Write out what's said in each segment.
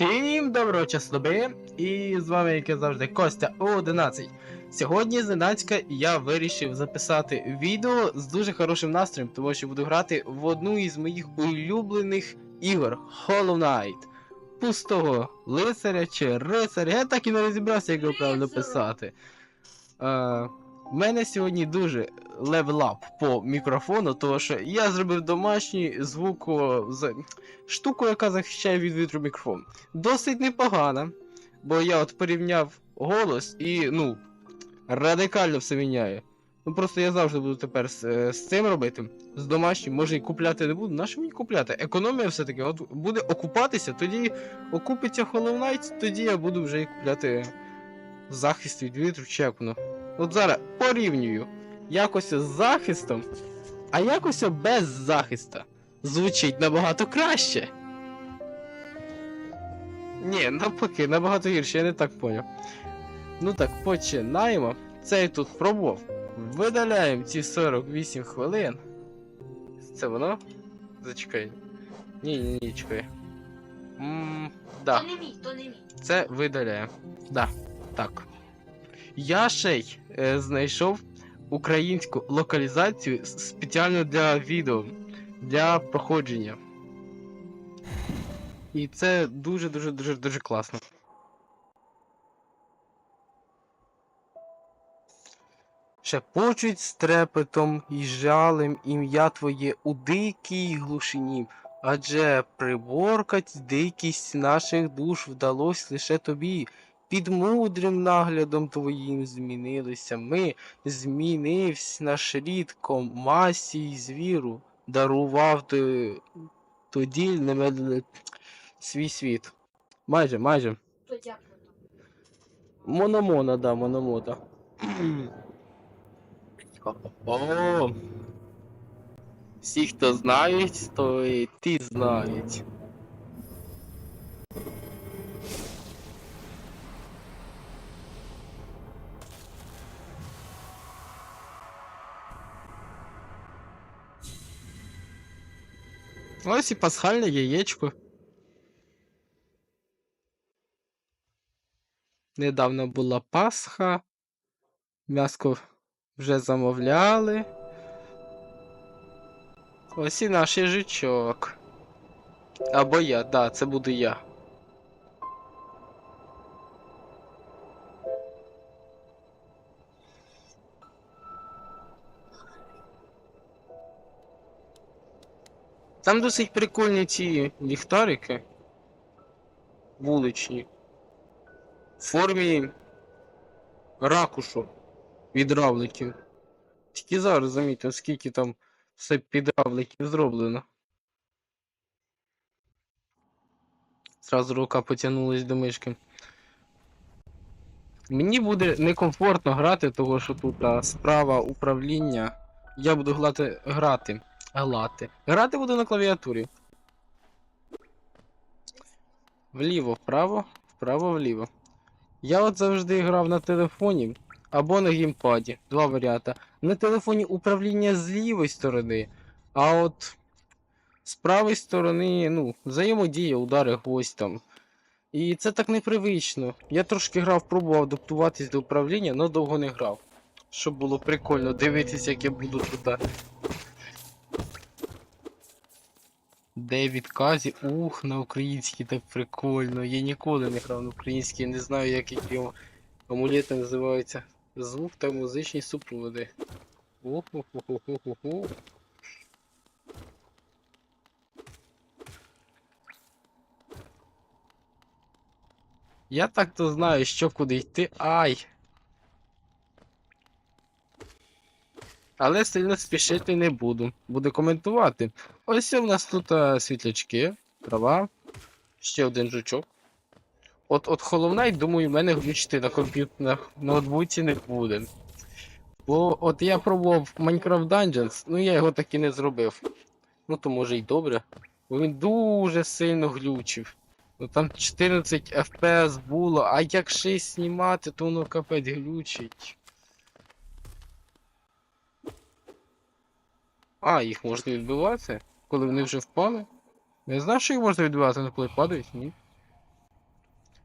Всім доброго часу доби, і з вами, як і завжди, Костя 11. Сьогодні зненацька я вирішив записати відео з дуже хорошим настроєм, тому що буду грати в одну із моїх улюблених ігор Hollow Knight. Пустого лицаря чи рицаря, я так і не розібрався, як його правильно писати. Е, в мене сьогодні дуже левелап по мікрофону, тому що я зробив домашній звуко з штуку, яка захищає від вітру мікрофон. Досить непогана, бо я от порівняв голос і, ну, радикально все міняє. Ну просто я завжди буду тепер з, е, з цим робити. З домашнім, може і купляти не буду. Нащо мені купляти? Економія все-таки, от буде окупатися, тоді окупиться Hollow Knight, тоді я буду вже і купляти захист від вітру, чи як. От зараз порівнюю якось з захистом, а якось без захиста звучить набагато краще. Ні, навпаки, набагато гірше, я не так поняв. Ну так, починаємо. Цей тут пробував. Видаляємо ці 48 хвилин. Це воно? Зачекай. Ні, ні, ні, чекай. Ммм, да. То не мій, то не мій. Це видаляємо. Да, так. Я ще й е, знайшов українську локалізацію спеціально для відео, для проходження. І це дуже дуже дуже дуже класно. Шепочуть з трепетом і жалем ім'я твоє у дикій глушині, адже приборкать дикість наших душ вдалось лише тобі. Під мудрим наглядом твоїм змінилися ми, змінився наш рід масі й звіру, дарував ти тоді немедле свій світ. Майже, майже. То дякую. Мономона, да, мономота. О, всі, хто знають, то і ті знають. Ось і пасхальне яєчко. Недавно була Пасха. М'яско вже замовляли. Ось і наш їжачок. Або я, да, це буду я. Там досить прикольні ці ліхтарики. Вуличні. В формі ракушу від равликів. Тільки зараз замітив, скільки там все під равликів зроблено. Зразу рука потягнулась до мишки. Мені буде некомфортно грати, тому що тут а, справа управління. Я буду грати, грати. Глати. Грати буду на клавіатурі. Вліво, вправо, вправо, вліво. Я от завжди грав на телефоні або на геймпаді. Два варіанти. На телефоні управління з лівої сторони, а от з правої сторони, ну, взаємодія, удари гостям. І це так непривично. Я трошки грав, пробував адаптуватись до управління, але довго не грав. Щоб було прикольно дивитися, як я буду туди. Девід Казі, ух, на українській так прикольно. Я ніколи не грав на українській, не знаю, як які амулети називаються. Звук та музичні супроводи. Уху-ху-ху-ху-ху. Я так то знаю, що куди йти. Ай! Але сильно спішити не буду. Буду коментувати. Ось у нас тут а, світлячки, трава, ще один жучок. От от Knight, думаю, в мене глючити на комп'ютерах на ноутбуці не буде. Бо от я пробував Minecraft Dungeons, ну я його так і не зробив. Ну то може й добре. Бо він дуже сильно глючив. Ну там 14 FPS було, а як 6 знімати, то воно капець глючить. А, їх можна відбивати, коли вони вже впали. Не знав, що їх можна відбивати, коли падають, ні.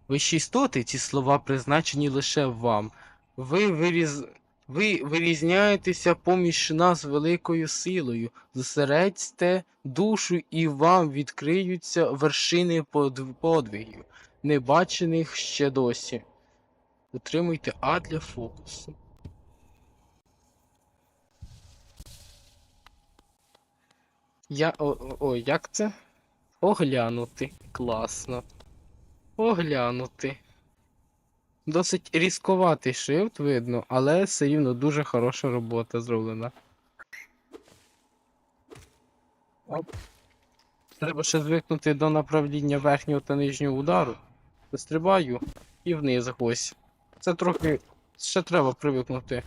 Вищі істоти, ці слова призначені лише вам. Ви виріз... Ви вирізняєтеся поміж нас великою силою. Зосередьте душу і вам відкриються вершини подв- подвигів, небачених ще досі. Утримуйте А для фокусу. Я. О, о, як це? Оглянути. Класно. Оглянути. Досить різковатий шрифт видно, але все рівно дуже хороша робота зроблена. Оп. Треба ще звикнути до направління верхнього та нижнього удару. Вистрибаю і вниз ось. Це трохи ще треба привикнути.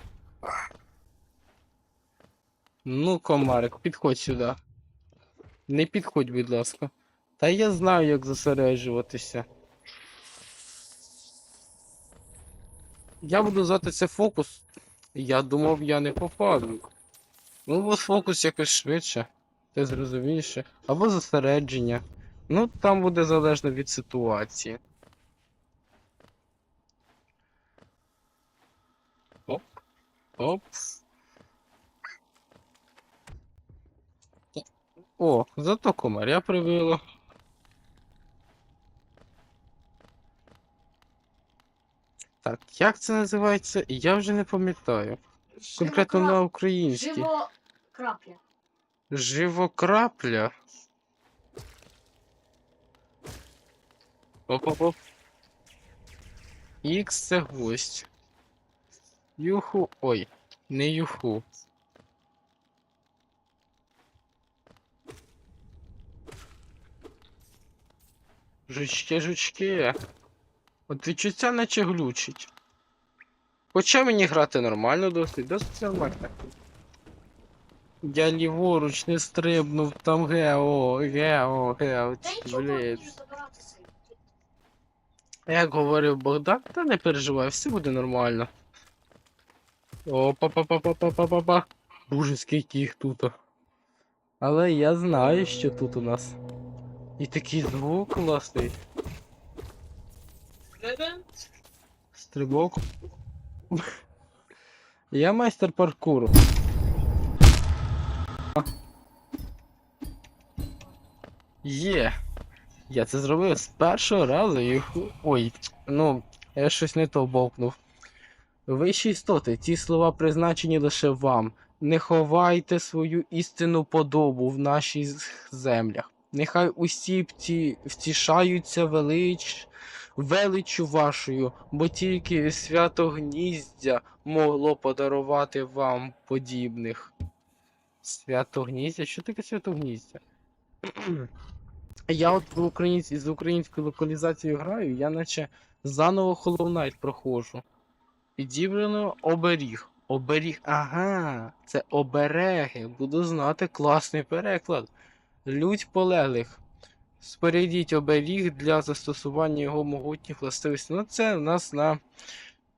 Ну, комарик, підходь сюди. Не підходь, будь ласка. Та я знаю, як зосереджуватися. Я буду звати це фокус. Я думав, я не попаду. Ну, бо фокус якось швидше, те зрозумієше. Або зосередження. Ну, там буде залежно від ситуації. Оп. Оп. О, зато комаря привило. Так, як це називається? Я вже не пам'ятаю. Конкретно на українській. Живо крапля. Живокрапля. Оп-оп-оп. Ікс це гость. Юху. Ой, не юху. Жучки, жучки. От відчуття наче глючить. Хоча мені грати нормально досить, досить нормально. Я ліворуч не стрибнув там гео, гео, гео, блять. Як говорив Богдан, та не переживай, все буде нормально. Опа-па-па-па-па-па-па-па. Боже, скільки їх тут. Але я знаю, що тут у нас. І такий звук класний. Стрибок. Я майстер паркуру. Є. Я це зробив з першого разу і. Ой, ну, я щось не то бовкнув. Вищі істоти, ці слова призначені лише вам. Не ховайте свою істинну подобу в нашій землях. Нехай усі вті... втішаються велич... величу вашою, бо тільки святогніздя могло подарувати вам подібних. Святогніздя? Що таке святогніздя? Я от в українсь... з українською локалізацією граю, я наче заново Hollow Knight проходжу. Підібрано оберіг. Оберіг. Ага, це обереги. Буду знати класний переклад. Лють полеглих. Спорядіть оберіг для застосування його могутніх властивостей. Ну, це в нас на.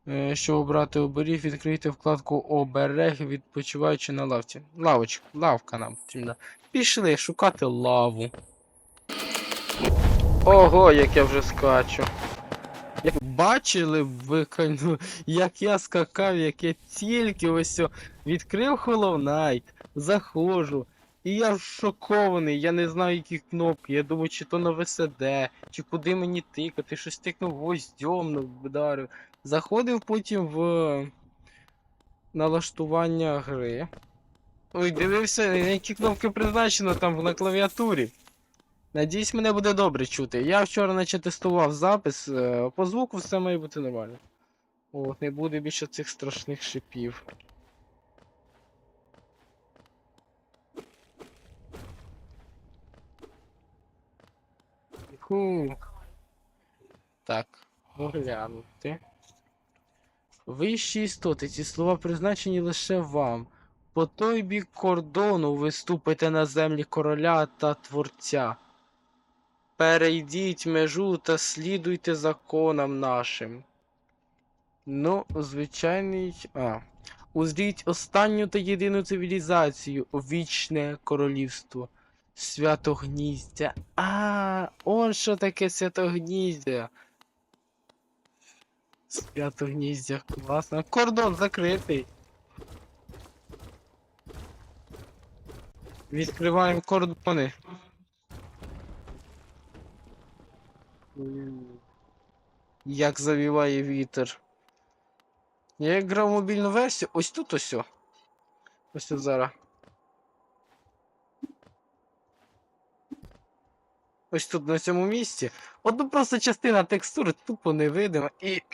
е, Щоб обрати оберіг, відкрийте вкладку оберег, відпочиваючи на лавці. Лавочка, лавка нам потрібна. Пішли шукати лаву. Ого, як я вже скачу. Як бачили б ви, як я скакав, як я тільки ось відкрив Hollow Knight, заходжу, і я шокований, я не знаю, які кнопки. Я думаю, чи то на ВСД, чи куди мені тикати, щось тикнув гвоздьом, вдарив. Заходив потім в налаштування гри. Ой, дивився, які кнопки призначено там на клавіатурі. Надіюсь, мене буде добре чути. Я вчора наче тестував запис, е, по звуку все має бути нормально. От, не буде більше цих страшних шипів. Ху. Так, оглянути. Вищі істоти, ці слова призначені лише вам. По той бік кордону ви ступите на землі короля та творця. Перейдіть межу та слідуйте законам нашим. Ну, звичайний. А. Узріть останню та єдину цивілізацію, вічне королівство. Святогніздя. А, он що таке святогніздя. Святогніздя, класно. Кордон закритий. Відкриваємо кордони. Як завіває вітер. Я грав мобільну версію, ось тут ось. Ось тут зараз. Ось тут на цьому місці. Одну просто частина текстури тупо невидима і.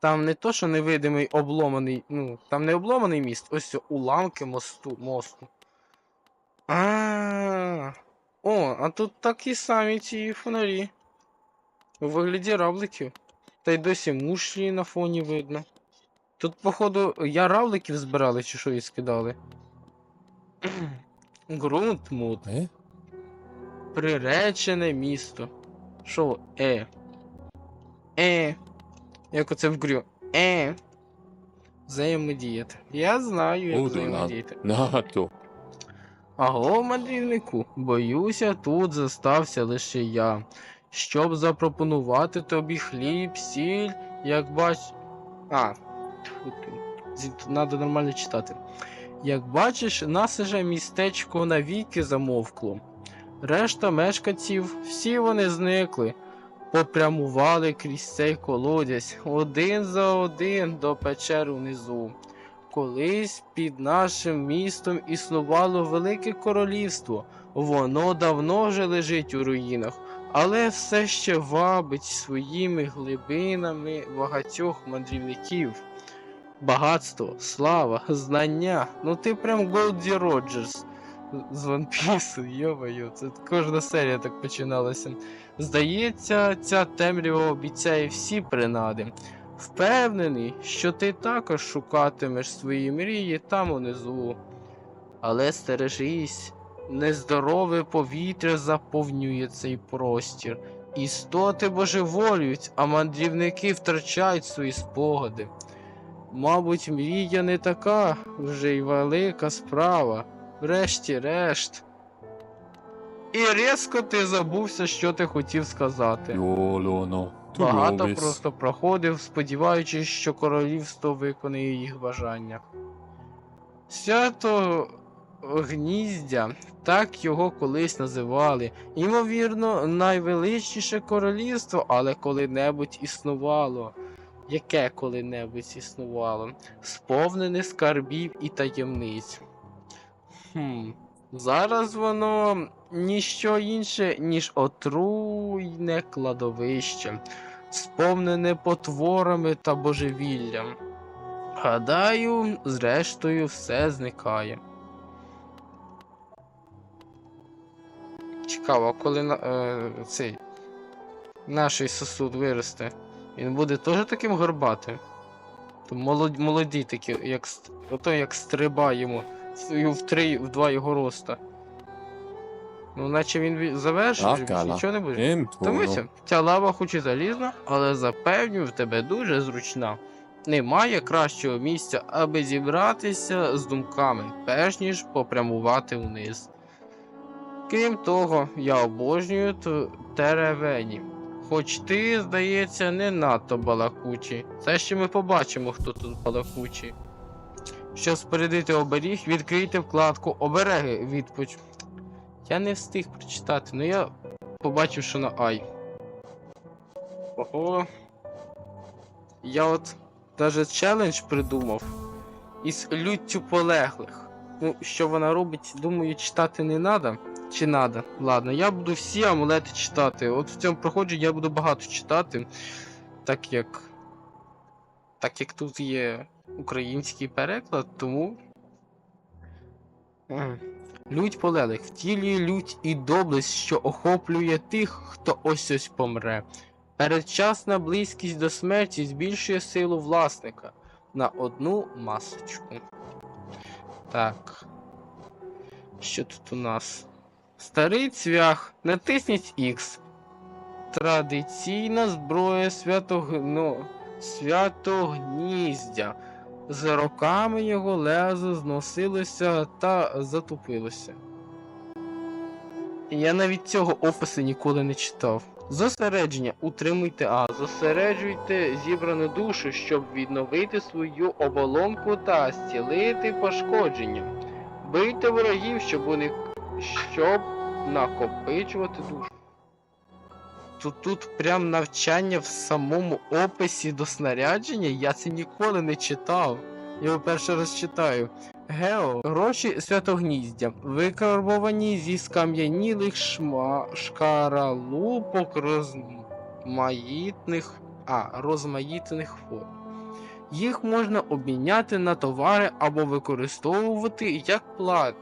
Там не то, що невидимий обломаний, ну, там не обломаний міст, ось уламки мосту, мосту. А. О, а тут такі самі ці фонарі. У вигляді равликів. Та й досі мушлі на фоні видно. Тут, походу, я равликів збирали чи що і скидали. Ґрунтмут. Е? Приречене місто. Що? Е. Е. Як оце в грю. Е. Взаємодіяти. Я знаю, як взаємодіяти. НАТО. Аго, мандрівнику, боюся, тут зостався лише я, щоб запропонувати тобі хліб, сіль, як бач. А, тьфу ти. Надо нормально читати. Як бачиш, нас уже містечко навіки замовкло. Решта мешканців, всі вони зникли, попрямували крізь цей колодязь один за один до печер внизу. Колись під нашим містом існувало велике королівство. Воно давно вже лежить у руїнах, але все ще вабить своїми глибинами багатьох мандрівників. Багатство, слава, знання. Ну ти прям Голді Роджерс з One Piece, йо-моє, це кожна серія так починалася. Здається, ця темрява обіцяє всі принади. Впевнений, що ти також шукатимеш свої мрії там унизу. Але стережись, нездорове повітря заповнює цей простір. Істоти божеволюють, а мандрівники втрачають свої спогади. Мабуть, мрія не така вже й велика справа. Врешті-решт. І різко ти забувся, що ти хотів сказати. Йолоно. Багато просто проходив, сподіваючись, що королівство виконає їх бажання. Свято гніздя, так його колись називали. Ймовірно, найвеличніше королівство, але коли-небудь існувало. Яке коли-небудь існувало, сповнене скарбів і таємниць. Хм. Зараз воно ніщо інше, ніж отруйне кладовище, сповнене потворами та божевіллям. Гадаю, зрештою, все зникає. Цікаво, коли е, цей наш сосуд виросте, він буде теж таким горбатим. То молод, молоді такі, як, ото як стрибаємо в, в, три, в два його роста. Ну, наче він завершив, нічого не буде. Дивися, ця лава хоч і залізна, але запевнюю, в тебе дуже зручна. Немає кращого місця, аби зібратися з думками, перш ніж попрямувати вниз. Крім того, я обожнюю теревені. Хоч ти, здається, не надто балакучий. Це ще ми побачимо, хто тут балакучий. Щоб спередити оберіг, відкрийте вкладку Обереги відпоч. Я не встиг прочитати, але я побачив, що на Ай. Ого. Я от даже челендж придумав із люттю полеглих. Ну, що вона робить, думаю, читати не надо. Чи надо? Ладно, я буду всі амулети читати. От в цьому проходженні я буду багато читати, так як. Так як тут є український переклад, тому. М. Лють полеглих, втілює лють і доблесть, що охоплює тих, хто ось ось помре. Передчасна близькість до смерті збільшує силу власника на одну масочку. Так. Що тут у нас? Старий цвях. Натисніть X. Традиційна зброя святогно... святогніздя. З роками його лезо зносилося та затупилося. Я навіть цього опису ніколи не читав. Зосередження. Утримуйте А. Зосереджуйте зібрану душу, щоб відновити свою оболонку та зцілити пошкодження. Бийте ворогів, щоб вони щоб накопичувати душу. Тут, тут прям навчання в самому описі до снарядження. Я це ніколи не читав. Я перший раз. Гео, гроші святогніздя, викарбовані зі скам'янілих шма... шкаралупок розмаїтних, а, розмаїтних форм. Їх можна обміняти на товари або використовувати як плат,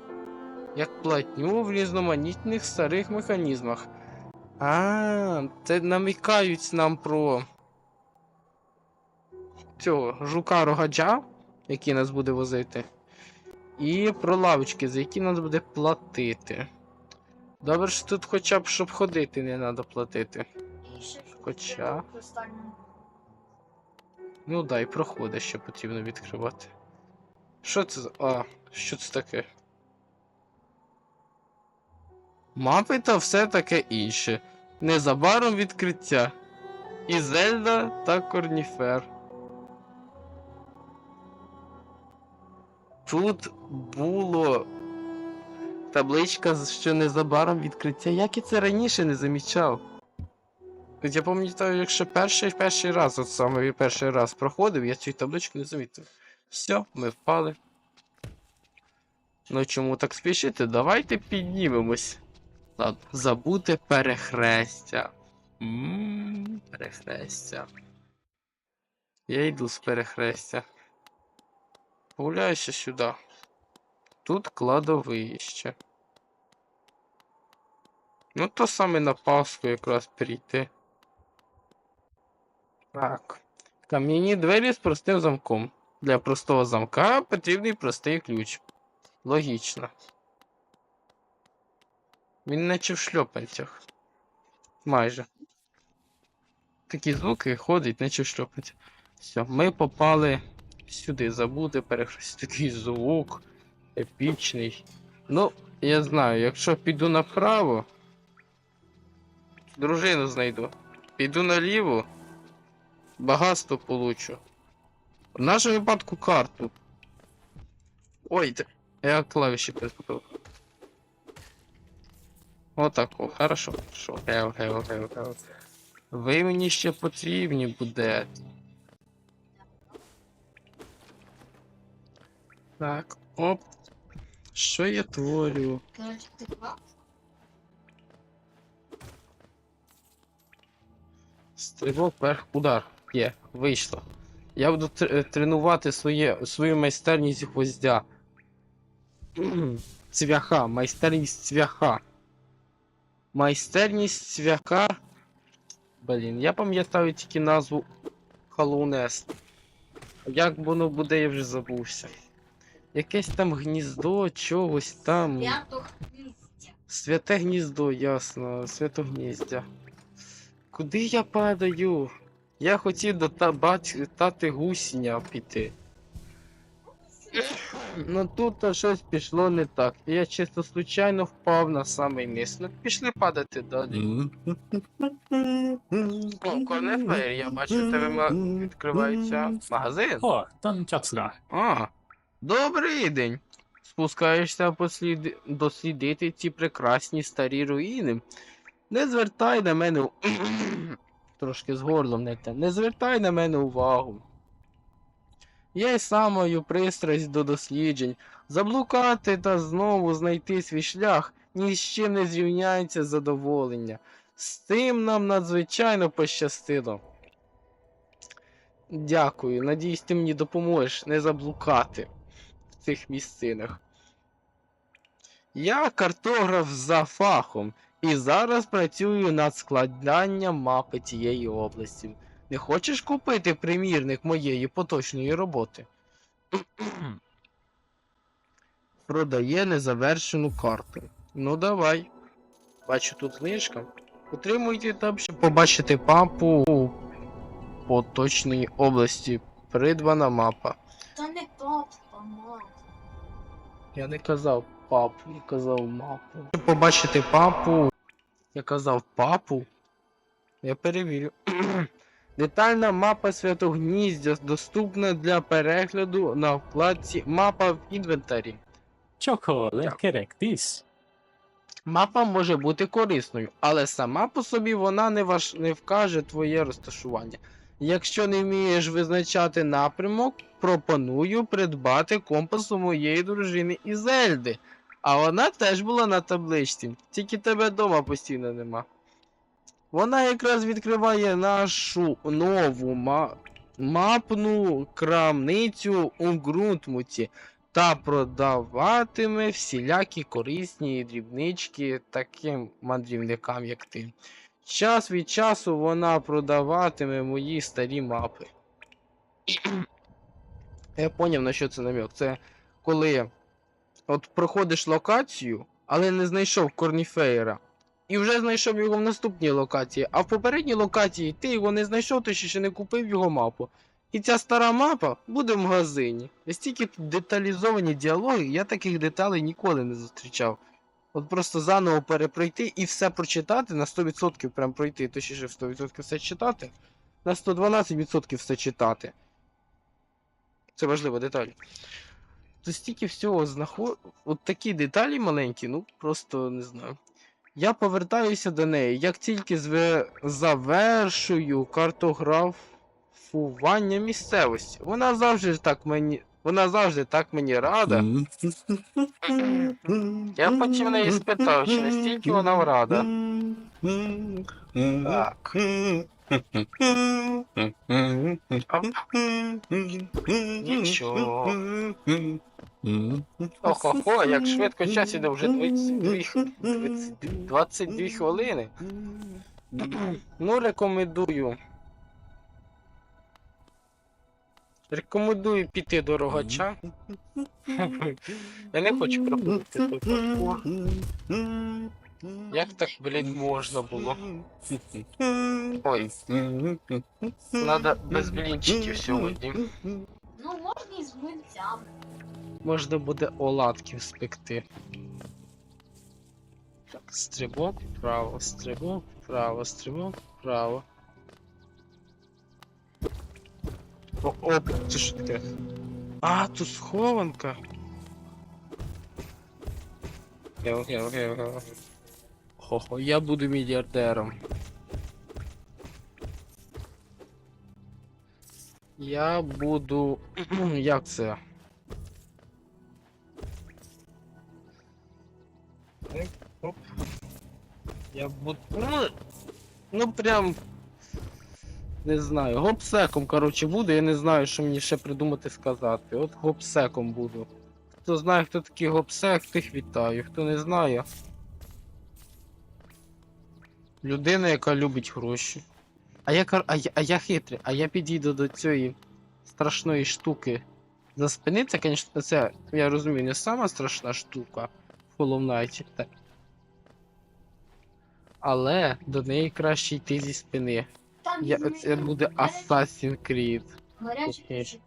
як платню в різноманітних старих механізмах. А, це намікають нам про цього жука рогаджа, який нас буде возити. І про лавочки, за які нас буде платити. Добре, що тут хоча б щоб ходити не треба платити. Хоча. Ну да, і проходи ще потрібно відкривати. Що це за. А, що це таке? Мапи та все таке інше. Незабаром відкриття. І Зельда та Корніфер. Тут було табличка, що незабаром відкриття. Як я це раніше не замічав? Я пам'ятаю, якщо перший перший раз, от саме перший раз проходив, я цю табличку не замітив. Все, ми впали. Ну чому так спішити? Давайте піднімемось. Ладно, забути перехрестя. Ммм, перехрестя. Я йду з перехрестя. Гуляюся сюди. Тут кладовище. Ну, то саме на Пасху якраз прийти. Так. Кам'яні двері з простим замком. Для простого замка потрібний простий ключ. Логічно. Він наче в шльопанцях. Майже. Такі звуки ходять, наче в шльопанцях. Все, ми попали сюди. Забути перехрест. Такий звук. Епічний. Ну, я знаю, якщо піду направо. Дружину знайду. Піду наліво. Багатство получу. В нашому випадку карту. Ой, я клавіші переступив. Отако, хорошо, хорошо. Гео, гео, гео, гео. Ви мені ще потрібні буде. Так, оп. Що я творю? Стрибок вверх, удар. Є, вийшло. Я буду е, тренувати своє, свою майстерність гвоздя. Цвяха, майстерність цвяха. Майстерність цвяха. Блін, я пам'ятаю тільки назву Халунес. Як воно буде, я вже забувся. Якесь там гніздо, чогось там. Святе гніздо, ясно, святогніздя. Куди я падаю? Я хотів до та бач, тати гусеня піти. Ну тут то щось пішло не так. Я чисто случайно впав на самий низ. Ну пішли падати далі. О, Корнефлеєр, я бачу, тебе відкривається магазин. О, танчацра. А, добрий день. Спускаєшся послід... дослідити ці прекрасні старі руїни. Не звертай на мене. Трошки з горлом не те. Не звертай на мене увагу. Я й сам маю пристрасть до досліджень. Заблукати та знову знайти свій шлях ні з чим не зрівняється задоволення. З тим нам надзвичайно пощастило. Дякую. Надіюсь, ти мені допоможеш не заблукати в цих місцинах. Я картограф за фахом і зараз працюю над складанням мапи цієї області. Не хочеш купити примірник моєї поточної роботи? Продає незавершену карту. Ну давай. Бачу тут знижка. Утримуйте там, щоб побачити мапу поточної області. Придбана мапа. Та не папа, мама. Я не казав папу, я казав мапу. Щоб побачити папу. Я казав папу. Я перевірю. Детальна мапа Святогніздя доступна для перегляду на вкладці Мапа в інвентарі. This. Мапа може бути корисною, але сама по собі вона не, ваш... не вкаже твоє розташування. Якщо не вмієш визначати напрямок, пропоную придбати компас у моєї дружини Ізельди. А вона теж була на табличці, тільки тебе вдома постійно нема. Вона якраз відкриває нашу нову ма... мапну крамницю у Ґрунтмуті та продаватиме всілякі корисні дрібнички таким мандрівникам, як ти. Час від часу вона продаватиме мої старі мапи. Я поняв, на що це намек. Це коли от проходиш локацію, але не знайшов Корніфеєра. І вже знайшов його в наступній локації, а в попередній локації ти його не знайшов, ти ще не купив його мапу. І ця стара мапа буде в магазині. Стільки тут деталізовані діалоги, я таких деталей ніколи не зустрічав. От просто заново перепройти і все прочитати на 100% прям пройти, точніше в 100% все читати, на 112% все читати. Це важлива деталь. То стільки всього знаход... От такі деталі маленькі, ну просто не знаю. Я повертаюся до неї. Як тільки зве... завершую картографування місцевості. Вона завжди так мені. Вона завжди так мені рада. Я потім неї спитав, чи настільки вона рада. Так. Нічого. Охо-хо, як швидко час іде вже 22, х- 20 22 хвилини. Ну, рекомендую. Рекомендую піти до рогача. Я не хочу пропустити. Як так, блін, можна було? Ой, надо без блінчиків сьогодні. Ну, можна і з млинцями. Можна буде оладків спекти. Так, стрибок вправо, стрибок вправо, стрибок вправо. О, о, це що таке? А, тут схованка. Окей, окей, окей, окей. Хо-хо, я буду мільярдером. Я буду. Як це? Я буду. Ну, ну прям. Не знаю. Гопсеком, коротше, буду, я не знаю, що мені ще придумати сказати. От гопсеком буду. Хто знає, хто такий гопсек, тих вітаю. Хто не знає. Людина, яка любить гроші. А я, кор- а я, а я хитрий, а я підійду до цієї страшної штуки. За спини, це, звісно, це, я розумію, не сама страшна штука в Hollow Knight. Але до неї краще йти зі спини. Там Я, це буде Assassin's Creed. гарячий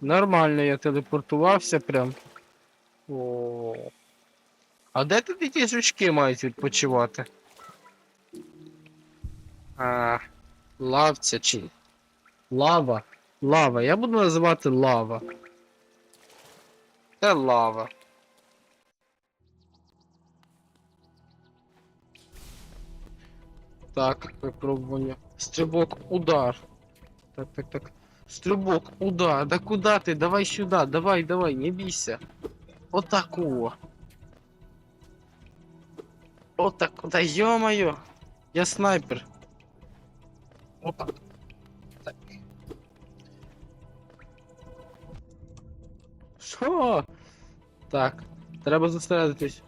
Нормально, я телепортувався прям. О. А де тоді ті жучки мають відпочивати? А, лавця чи. Лава. Лава. Я буду називати лава. Це лава. Так, випробування. Стрибок, удар. Так, так, так. Стрибок, удар. Да куда ты? Давай сюда, давай, давай, не бейся. Вот Вот так, да ё-моё. Я снайпер. Опа. Так. Що? Так, треба зосередитись.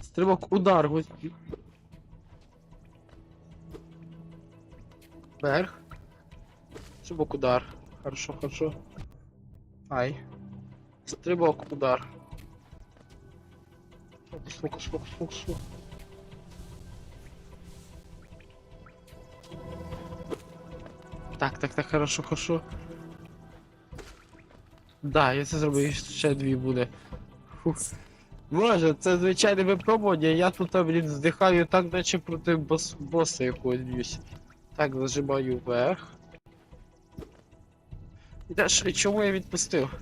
Стрибок, удар. господи. Вверх. Стрибок, удар. Хорошо, хорошо. Ай. Стрибок, удар. Фокус, фокус, фокус, фокус. Так, так, так, хорошо, хорошо. Да, я це зробив, ще дві буде. Фух. Може, це звичайне випробування, я тут, блін, здихаю так, наче проти бос боса якогось б'юсь. Так, зажимаю вверх. Ж, чому я відпустив?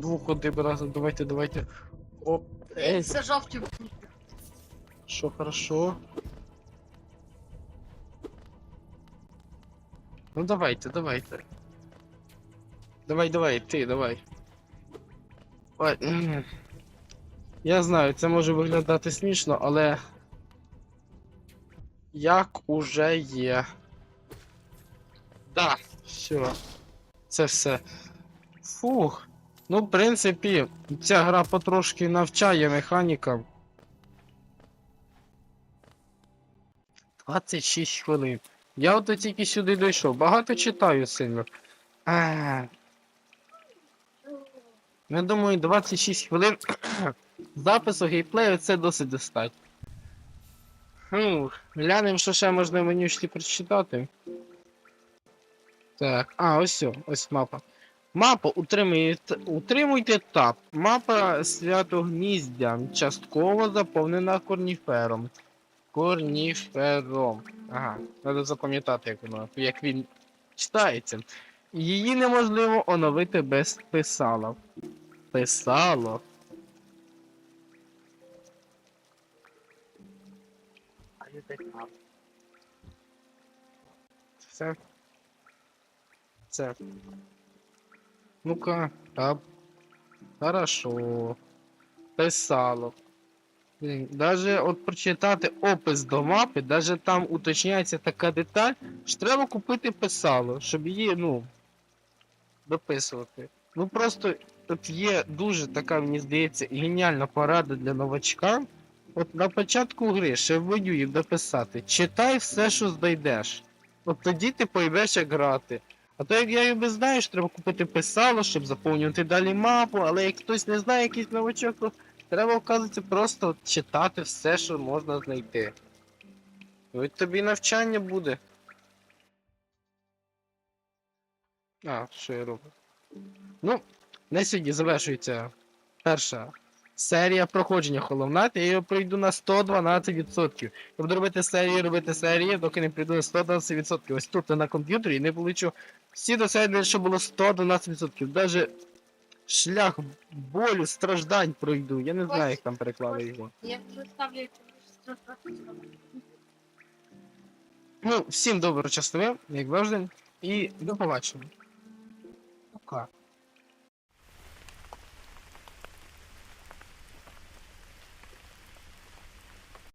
Двох одним разом, давайте, давайте. Оп, ей, Це жовті. що хорошо. Ну давайте, давайте. Давай, давай, ти, давай. Ой. Я знаю, це може виглядати смішно, але. Як уже є. Да, все. Це все. Фух. Ну, в принципі, ця гра потрошки навчає механікам. 26 хвилин. Я от тільки сюди дійшов. Багато читаю сильно. А, я думаю, 26 хвилин запису геймплею це досить достатньо. Фух, глянемо, що ще можна в менюшці прочитати. Так, а, ось ось мапа. Мапа утримуєте, утримуйте таб. Мапа святогніздя частково заповнена корніфером. Корніфером. Ага, треба запам'ятати, як воно, як він читається. Її неможливо оновити без писала. Писало. Я. Все. Ну-ка, так. Хорошо. Писало. Блін, Даже от прочитати опис до мапи, даже там уточняється така деталь, що треба купити писало, щоб її, ну, дописувати. Ну просто тут є дуже така, мені здається, геніальна порада для новачка. От на початку гри ще в меню їм дописати. Читай все, що знайдеш. От тоді ти поймеш, як грати. А то як я і без знаєш, треба купити писало, щоб заповнювати далі мапу, але як хтось не знає якийсь новачок, то треба, вказується, просто читати все, що можна знайти. І от тобі навчання буде. А, що я роблю? Ну, на сьогодні завершується перша серія проходження Hollow я її пройду на 112%. Я буду робити серії, робити серії, доки не прийду на 112%. Ось тут на комп'ютері не получу всі досягнення, що було 112%. Даже шлях болю, страждань пройду. Я не знаю, як там переклали його. Я представлю, Ну, всім доброго часу, як завжди, і до побачення. Пока.